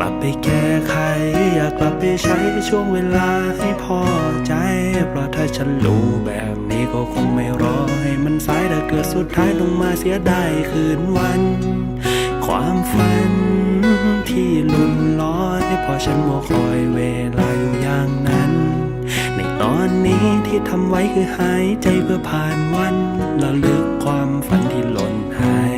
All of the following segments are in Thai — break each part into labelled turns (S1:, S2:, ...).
S1: กลับไปแก้ไข อยากกลับไปใช้ช่วงเวลาให้พอใจ เพราะถ้าฉันรู้แบบนี้ก็คงไม่รอให้มันสายแต่เกิดสุดท้ายต้องมาเสียดายคืนวัน ความฝันที่ลุนลอยเพราะฉันมัวคอยเวลาอยู่อย่างนั้น ในตอนนี้ที่ทำไว้คือหายใจเพื่อผ่านวันระลึกความฝันที่หล่นหาย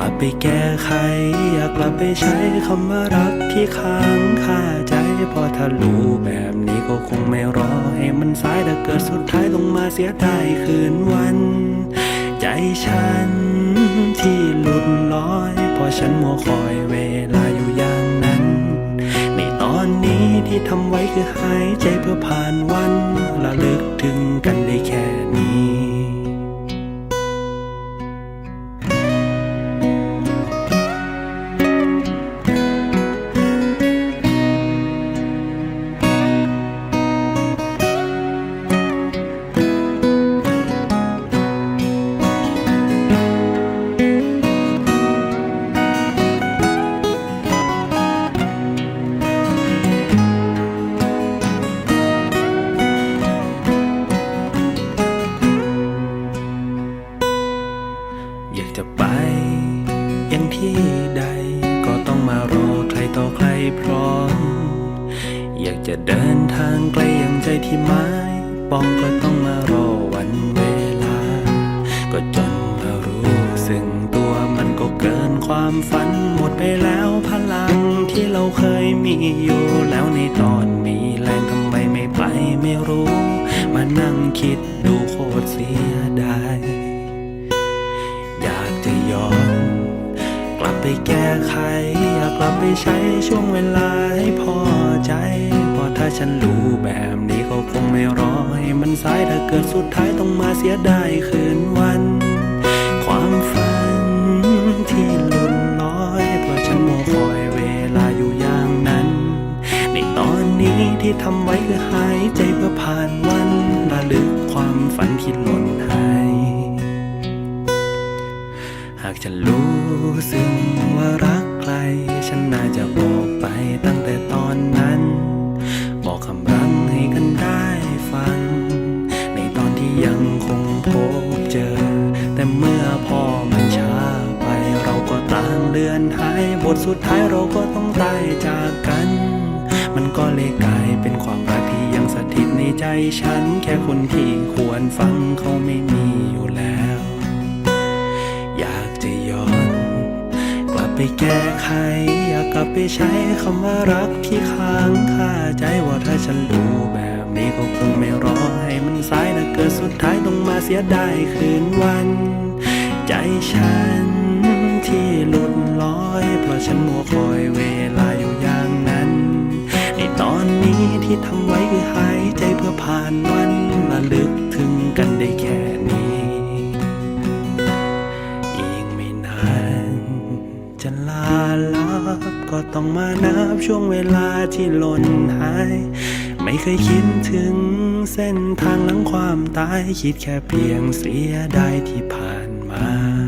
S1: ลับไปแก้ไข อยากกลับไปใช้คำว่ารักที่ค้างคาใจพอถ้ารู้แบบนี้ก็คงไม่รอให้มันสายแต่เกิดสุดท้ายต้องมาเสียดายคืนวัน ใจฉันที่หลุดลอยเพราะฉันมัวคอยเวลาอยู่อย่างนั้น ในตอนนี้ที่ทำไว้คือหายใจเพื่อผ่านวันระลึกถึงกันได้แค่นี้ อยากจะเดินทางไกลอย่างใจที่หมายปองก็ต้องมารอวันเวลา ก็จนมารู้ซึ่งตัวมันก็เกินความฝันหมดไปแล้วพลังที่เราเคยมีอยู่แล้วในตอนมีแรงทำไมไม่ไปไม่รู้ มานั่งคิดดูโคตรเสียดายอยากจะย้อน กลับไปแก้ไข กลับไปใช้ช่วงเวลาให้พอใจเพราะถ้าฉันรู้แบบนี้ก็คงไม่รอให้มันสายถ้าเกิดสุดท้ายต้องมาเสียดายคืนวัน ความฝันที่หลุดลอยเพราะฉันมัวคอยเวลาอยู่อย่างนั้น ในตอนนี้ที่ทำไว้คือหายใจเพื่อผ่านวันระลึกความฝันที่หล่นหายหากจะรู้ซึ่งว่ารัก น่าจะบอกไปตั้งแต่ตอนนั้น บอกคำรังให้กันได้ฟัง ในตอนที่ยังคงพบเจอ แต่เมื่อพอมันช้าไปเราก็ต่างเลือนหาย บทสุดท้ายเราก็ต้องตายจากกัน มันก็เลยกลายเป็นความรักที่ยังสถิตในใจฉัน แค่คนที่ควรฟังเขาไม่มีอยู่แล้ว ไปแก้ไข อยากกลับไปใช้คำว่ารักที่ค้างคาใจว่าถ้าฉันรู้แบบนี้ก็คงไม่รอให้มันสายแต่เกิดสุดท้ายต้องมาเสียดายคืนวัน ใจฉันที่หลุดลอย เพราะฉันมัวคอยเวลาอยู่อย่างนั้น ในตอนนี้ที่ทำไว้คือหายใจเพื่อผ่านวัน ต้องมานับช่วงเวลาที่หล่นหาย ไม่เคยคิดถึงเส้นทางหลังความตาย คิดแค่เพียงเสียดายที่ผ่านมา